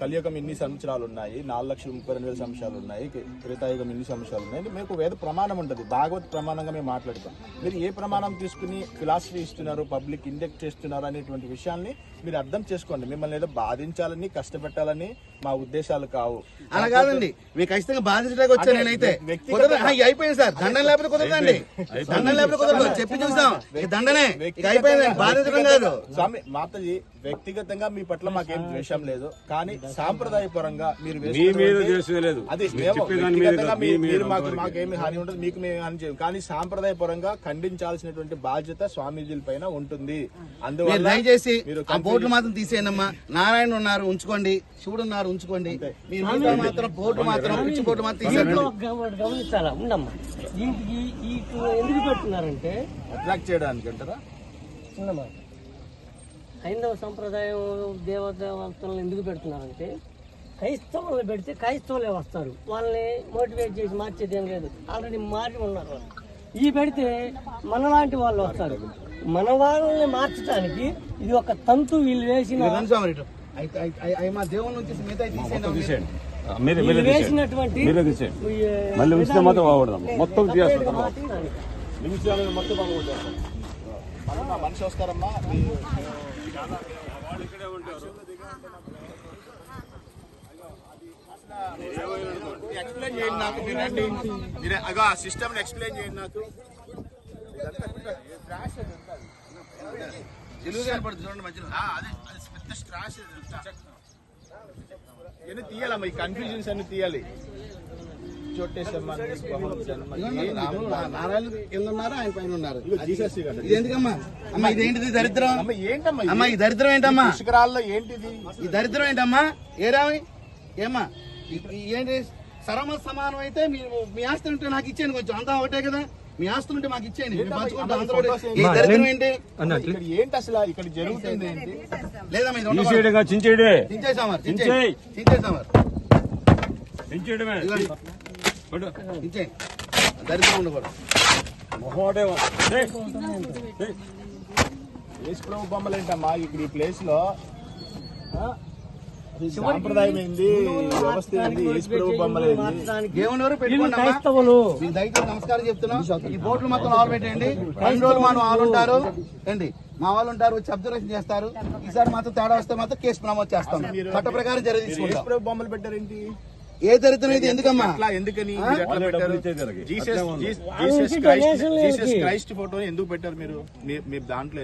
కలియుగం ఇన్ని సంవత్సరాలు ఉన్నాయి నాలుగు లక్షల ముప్పై రెండు వేల సంవత్సరాలు ఉన్నాయి త్రేతాయుగం ఇన్ని సంవత్సరాలు ఉన్నాయి. మీకు వేద ప్రమాణం ఉంటుంది భాగవత్ ప్రమాణంగా మేము మాట్లాడతాం. మీరు ఏ ప్రమాణం తీసుకుని ఫిలాసఫీ ఇస్తున్నారు పబ్లిక్ ఇండెక్ట్ చేస్తున్నారు అనేటువంటి విషయాన్ని మీరు అర్థం చేసుకోండి. మిమ్మల్ని ఏదో బాధించాలని కష్టపెట్టాలని మా ఉద్దేశాలు కావు. అలా కాదండి. మీకు ఖచ్చితంగా బాధించడానికి వచ్చాను నేనైతే. అయిపోయింది సార్. దండం లేకపోతే కుదరదండి దండం లేకపోతే కుదరదు. చెప్పి చూసాం దండనే. అయిపోయింది. బాధించడం కాదు. స్వామి మాతజీ వ్యక్తిగతంగా మీ పట్ల మాకేం ద్వేషం లేదు. కానీ సాంప్రదాయ పరంగా మీరు. అది మీరు మాకు. మాకేమి హాని ఉండదు. మీకు మేము హాని చేయం కానీ సాంప్రదాయ పరంగా ఖండించాల్సినటువంటి బాధ్యత స్వామీజీల పైన ఉంటుంది. మీరు అందువల్ల దయచేసి మీరు ఆ బోర్డులు మాత్రం తీసేయనమ్మా. నారాయణ ఉన్నారు ఉంచుకోండి. శివుడు ఉన్నారు ఉంచుకోండి. మీరు మాత్రం బోర్డు మాత్రం పిచ్చి బోర్డు మాత్రం గమనించాలా? ఉండమ్మా. దీనికి ఎందుకు పెట్టున్నారంటే అట్రాక్ట్ చేయడానికి అంటారా ఉండమ్మా. హైందవ సంప్రదాయం దేవదేవతలను ఎందుకు పెడుతున్నారంటే క్రైస్తవులను పెడితే క్రైస్తవులే వస్తారు. వాళ్ళని మోటివేట్ చేసి మార్చేది ఏం లేదు. ఆల్రెడీ మారి ఉన్నారు వాళ్ళు. ఈ పెడితే మనలాంటి వాళ్ళు వస్తారు. మన వాళ్ళని మార్చడానికి ఇది ఒక తంతు వీళ్ళు వేసిన వీళ్ళు వేసినటువంటి మీరే తీసేయండి. ఈ, మళ్ళీ ఉంచితే మాత్రం బాగుపడదాం మొత్తం మొత్తం మనిషి వస్తారమ్మా మీ- ఎక్స్ప్లెయిన్ చేయండి నాకు మీరు రండి మీరు అగో ఆ సిస్టమ్ ఎక్స్ప్లెయిన్ చేయండి నాకు. చూడండి మధ్యలో. అదే పెద్ద స్ట్రాష్ తీయాలమ్మా ఈ కన్ఫ్యూజన్స్ అన్ని తీయాలి? చోటేసమ్మా ఇదిగోండి, రాములు నా- నారాయణులు కింద ఉన్నారు ఆయన పైన ఉన్నారు. ఇది ఎందుకమ్మా అమ్మా ఇది దరిద్రం? అమ్మ ఏంటమ్మా ఇది? అమ్మా ఈ దరిద్రం ఏంటమ్మా? ఏంటిది? ఈ దరిద్రం ఏంటమ్మా? ఏ రామి ఏమ్మా? ఏంటి? సరమ సమానం అయితే మీ మీ ఆస్తులు ఉంటే నాకు ఇచ్చేయండి కొంచెం. అంతా ఒకటే కదా? మీ ఆస్తులు ఉంటే మాకు ఇచ్చేయండి. దరిద్రం ఏంటి? ఇక్కడ ఏంటి అసలు? ఇక్కడ జరుగుతుంది ఏంటి? చించేయడే చించేసామారు. చించేసామారు చించేయడమే. చించేయి దరిద్రం ఉండకూడదు. మొహోడే వా. ఏయ్. ఏయ్. యేసు ప్రభు బొమ్మలు ఏంటమ్మా ఇక్కడ ఈ ప్లేస్లో సాంప్రదాయం ఏంది? వ్యవస్థ ఏంది? యేసు ప్రభు బొమ్మలు ఏంది? దేవుని నమస్కారం చెప్తున్నాం. ఈ బోట్లు మొత్తం ఆరు పెట్టండి రెండు రోజులు మా వాళ్ళు ఉంటారు. ఏంటి? మా వాళ్ళు ఉంటారు వచ్చి అబ్జర్వేషన్ చేస్తారు. ఈసారి మాత్రం తేడా వస్తే మాత్రం కేసు నమోదు చేస్తాం. చట్ట ప్రకారం ప్రభు బొమ్మలు పెట్టారేంటి? ఏ దరిద్రం ఇది? ఎందుకమ్మా? అట్లా ఎందుకని. జీసస్ క్రైస్ట్ ఫోటో ఎందుకు పెట్టారు మీరు? మీ- మీరు దాంట్లో